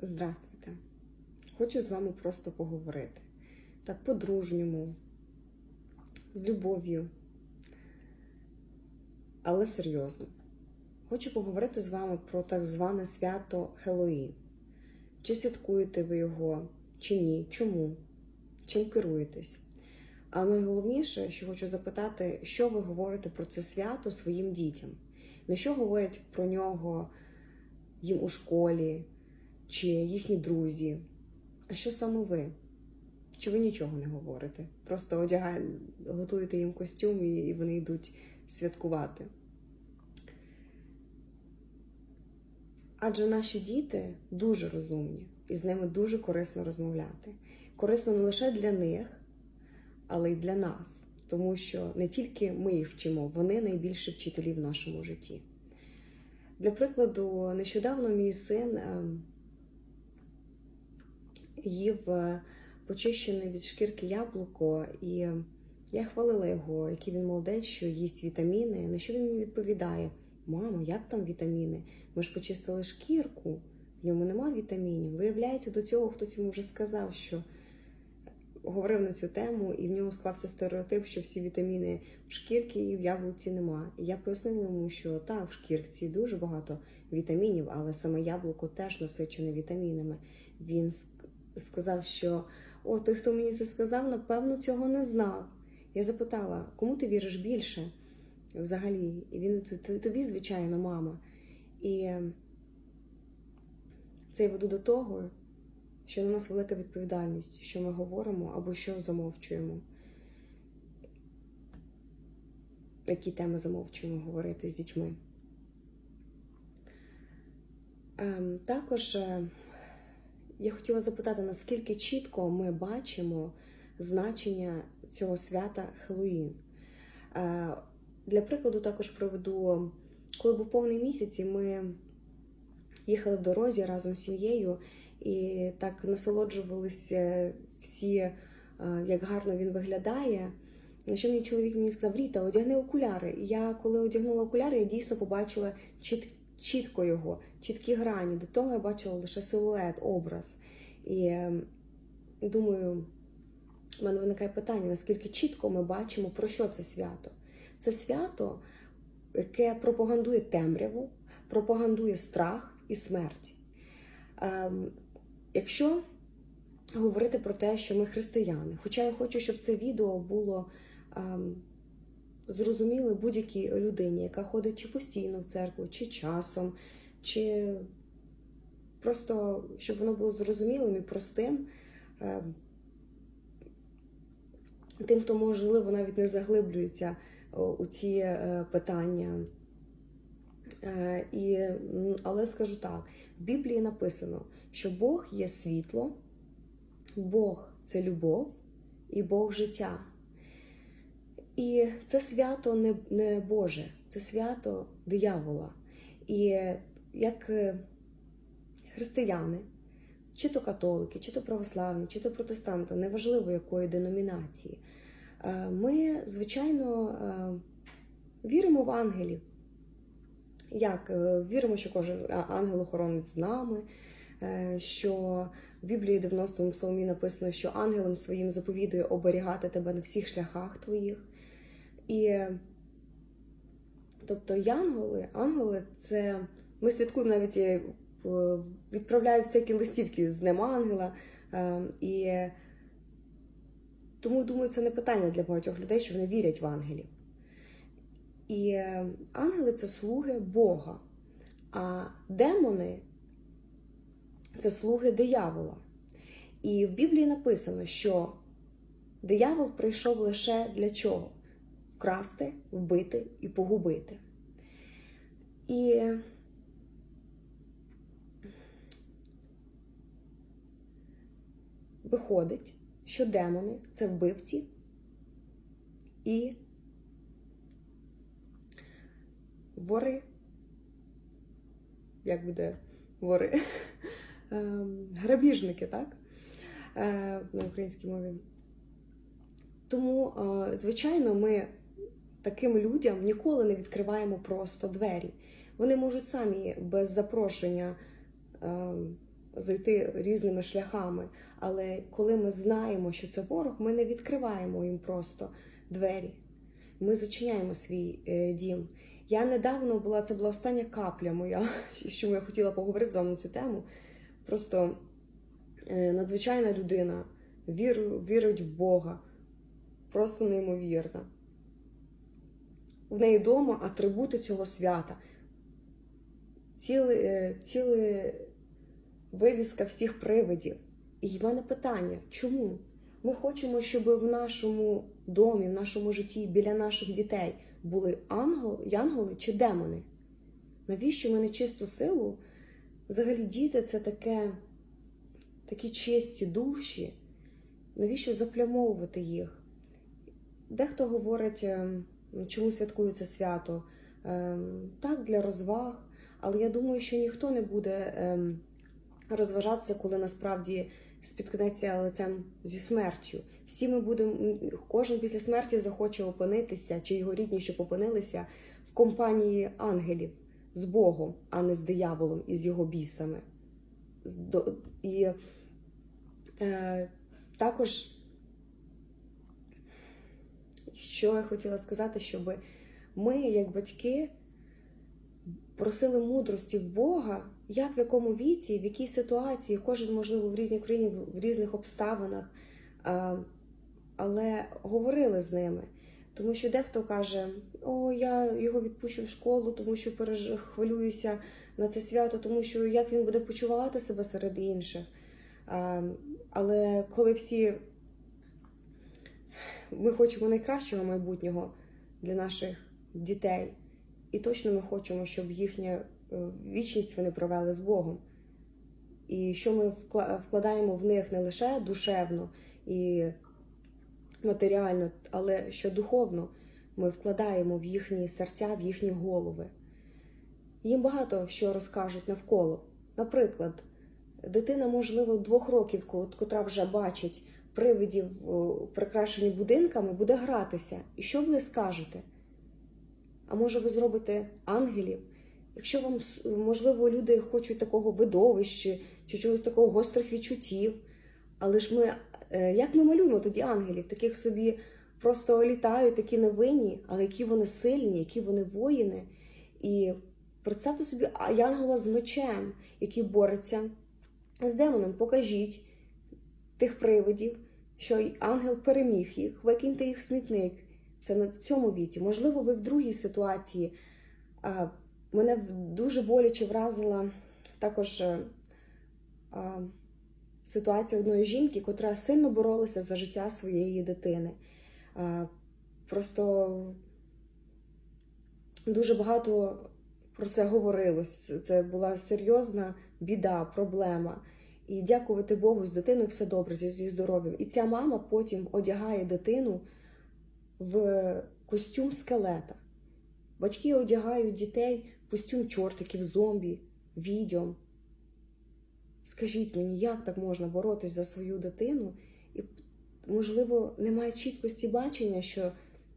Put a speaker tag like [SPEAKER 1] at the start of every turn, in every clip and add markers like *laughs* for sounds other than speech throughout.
[SPEAKER 1] Здравствуйте. Хочу з вами просто поговорити. Так, по-дружньому, з любов'ю, але серйозно. Хочу поговорити з вами про так зване свято Хеллоїн. Чи святкуєте ви його, чи ні? Чому? Чим керуєтесь? А найголовніше, що хочу запитати, що ви говорите про це свято своїм дітям? На що говорять про нього їм у школі, чи їхні друзі? А що саме ви? Чи ви нічого не говорите? Просто одягаєте, готуєте їм костюм і вони йдуть святкувати. Адже наші діти дуже розумні, і з ними дуже корисно розмовляти. Корисно не лише для них, але й для нас, тому що не тільки ми їх вчимо, вони найбільші вчителі в нашому житті. Для прикладу, нещодавно мій син ем, їв е, почищене від шкірки яблуко, і я хвалила його, який він молодець, що їсть вітаміни. На що він мені відповідає? Мамо, як там вітаміни? Ми ж почистили шкірку, в ньому нема вітамінів. Виявляється, до цього хтось йому вже сказав, що говорив на цю тему, і в ньому склався стереотип, що всі вітаміни в шкірці і в яблуці нема. І я пояснила йому, що так, в шкірці дуже багато вітамінів, але саме яблуко теж насичене вітамінами. Він сказав, що о, той, хто мені це сказав, напевно, цього не знав. Я запитала, кому ти віриш більше взагалі? І він тобі, звичайно, мама. І е, це я веду до того, що на нас велика відповідальність, що ми говоримо або що замовчуємо. Які теми замовчуємо говорити з дітьми. Ем, також е, я хотіла запитати, наскільки чітко ми бачимо значення цього свята Хеллоїн. Е, для прикладу, також проведу, коли був повний місяць, і ми їхали в дорозі разом з сім'єю і так насолоджувалися всі, е, як гарно він виглядає. На що мій чоловік мені сказав, Ріта, одягни окуляри. І я, коли одягнула окуляри, я дійсно побачила чіт, чітко його, чіткі грані. До того я бачила лише силует, образ. І е, думаю, в мене виникає питання, наскільки чітко ми бачимо, про що це свято. Це свято, яке пропагандує темряву, пропагандує страх і смерть. Ем, якщо говорити про те, що ми християни, хоча я хочу, щоб це відео було ем, зрозуміле будь-якій людині, яка ходить чи постійно в церкву, чи часом, чи просто щоб воно було зрозумілим і простим. ем, Тим, хто можливо навіть не заглиблюється у ці е, питання. Е, і, але скажу так: в Біблії написано, що Бог є світло, Бог це любов і Бог життя. І це свято не, не Боже, це свято диявола. І як е, християни, чи то католики, чи то православні, чи то протестанти, неважливо якої деномінації, е, ми, звичайно, е, віримо в ангелів. Як віримо, що кожен ангел-охоронець з нами, що в Біблії 90-му псалмі написано, що ангелом своїм заповідує оберігати тебе на всіх шляхах твоїх. І тобто янголи, ангели це ми святкуємо навіть е, відправляють всякі листівки з Днем Ангела. е, І тому думаю, це не питання для багатьох людей, що вони вірять в ангелів. І е, ангели це слуги Бога, а демони це слуги диявола. І в Біблії написано, що диявол прийшов лише для чого? Вкрасти, вбити і погубити. І виходить, що демони це вбивці і вори. Як буде вори? *laughs* Ем, Грабіжники, так? Е, На українській мові. Тому, е, звичайно, ми таким людям ніколи не відкриваємо просто двері. Вони можуть самі без запрошення ем, зайти різними шляхами. Але коли ми знаємо, що це ворог, ми не відкриваємо їм просто двері. Ми зачиняємо свій е, дім. Я недавно була, це була остання капля моя, *laughs* що я хотіла поговорити з вами на цю тему. Просто е, надзвичайна людина вір, вірить в Бога. Просто неймовірна. В неї вдома атрибути цього свята. Ціле, е, ціле вивіска всіх привидів. І в мене питання: чому? Ми хочемо, щоб в нашому домі, в нашому житті, біля наших дітей були ангел, янголи чи демони? Навіщо ми нечисту силу? Взагалі, діти це таке, такі чисті душі. Навіщо заплямовувати їх? Дехто говорить, ем, чому святкується свято? Ем, Так, для розваг, але я думаю, що ніхто не буде ем, розважатися, коли насправді спіткнеться лицем зі смертю. Всі ми будемо, кожен після смерті захоче опинитися, чи його рідні, щоб опинилися в компанії ангелів з Богом, а не з дияволом і з його бісами. І е, також, що я хотіла сказати, щоб ми, як батьки, просили мудрості в Бога, як в якому віці, в якій ситуації, кожен, можливо, в різній країні, в різних обставинах, але говорили з ними. Тому що дехто каже, о, я його відпущу в школу, тому що хвилююся на це свято, тому що як він буде почувати себе серед інших. Але коли всі ми хочемо найкращого майбутнього для наших дітей, і точно ми хочемо, щоб їхня е, вічність вони провели з Богом. І що ми вкладаємо в них не лише душевно і матеріально, але що духовно ми вкладаємо в їхні серця, в їхні голови. Їм багато що розкажуть навколо. Наприклад, дитина, можливо, двох років, котра вже бачить привидів прикрашені будинками, буде гратися. І що ви скажете? А може, ви зробите ангелів? Якщо вам можливо люди хочуть такого видовища чи чогось такого гострих відчуттів, але ж ми е, як ми малюємо тоді ангелів, таких собі просто літають, такі невинні, але які вони сильні, які вони воїни. І представте собі янгола з мечем, який бореться з демоном. Покажіть тих привидів, що й ангел переміг їх, викиньте їх в смітник. Це на- в цьому віці. Можливо, ви в другій ситуації. Мене дуже боляче вразила також е, ситуація одної жінки, котра сильно боролася за життя своєї дитини. Просто дуже багато про це говорилось. Це була серйозна біда, проблема. І дякувати Богу, з дитиною все добре, зі її здоров'ям. І ця мама потім одягає дитину в костюм скелета. Батьки одягають дітей в костюм чортиків, зомбі, відьом. Скажіть мені, як так можна боротись за свою дитину? І, можливо, немає чіткості бачення, що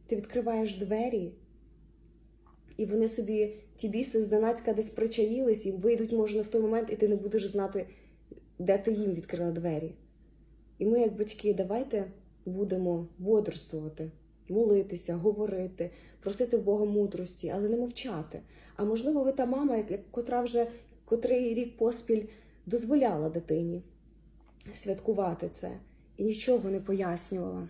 [SPEAKER 1] ти відкриваєш двері, і вони собі, ті біси зненацька десь причаїлись, і вийдуть, може, не в той момент, і ти не будеш знати, де ти їм відкрила двері. І ми, як батьки, давайте будемо бодрствувати, молитися, говорити, просити в Бога мудрості, але не мовчати. А можливо, ви та мама, котра вже котрий рік поспіль дозволяла дитині святкувати це і нічого не пояснювала.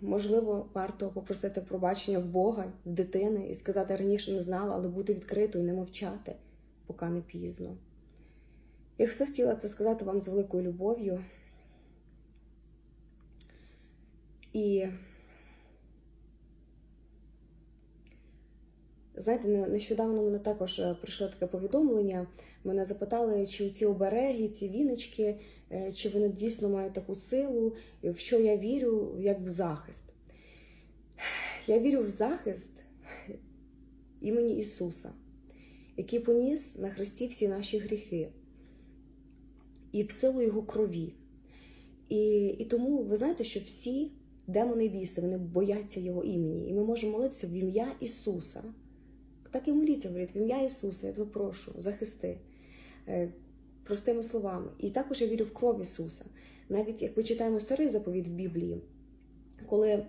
[SPEAKER 1] Можливо, варто попросити пробачення в Бога, в дитини і сказати раніше не знала, але бути відкритою, не мовчати, поки не пізно. Я все хотіла це сказати вам з великою любов'ю. І знаєте, не- нещодавно мене також е, прийшло таке повідомлення. Мене запитали, чи ці обереги, ці віночки, е, чи вони дійсно мають таку силу, в що я вірю, як в захист. Я вірю в захист імені Ісуса, який поніс на Христі всі наші гріхи і в силу Його крові. І, і тому ви знаєте, що всі демони біси вони бояться Його імені. І ми можемо молитися в ім'я Ісуса, так і моліться, говоріть, в ім'я Ісуса, я тебе прошу, захисти. Е, Простими словами. І також я вірю в кров Ісуса. Навіть як ми читаємо старий заповіт в Біблії, коли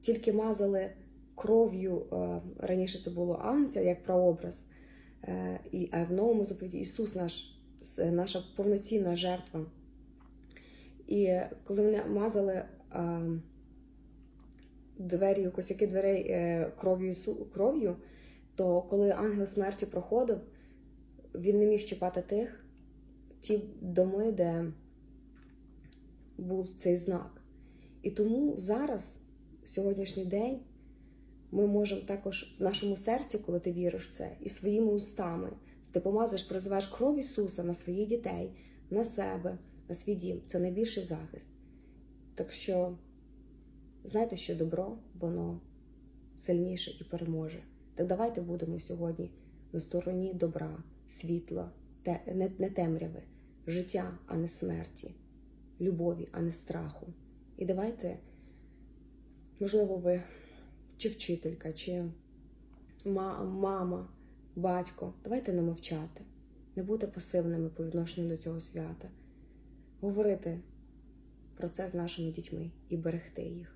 [SPEAKER 1] тільки мазали кров'ю, е, раніше це було ангця, як прообраз, е, а в новому заповіті Ісус наш, наша повноцінна жертва. І коли вони мазали е, двері, косяки дверей кров'ю, кров'ю, то коли ангел смерті проходив, він не міг чіпати тих, ті доми, де був цей знак. І тому зараз, в сьогоднішній день, ми можемо також в нашому серці, коли ти віриш в це, і своїми устами ти помазуєш, призиваєш кров Ісуса на своїх дітей, на себе, на свій дім. Це найбільший захист. Так що, знайте, що добро, воно сильніше і переможе. Так давайте будемо сьогодні на стороні добра, світла, те, не, не темряви, життя, а не смерті, любові, а не страху. І давайте, можливо, ви чи вчителька, чи мама, батько, давайте не мовчати, не бути пасивними по відношенню до цього свята, говорити про це з нашими дітьми і берегти їх.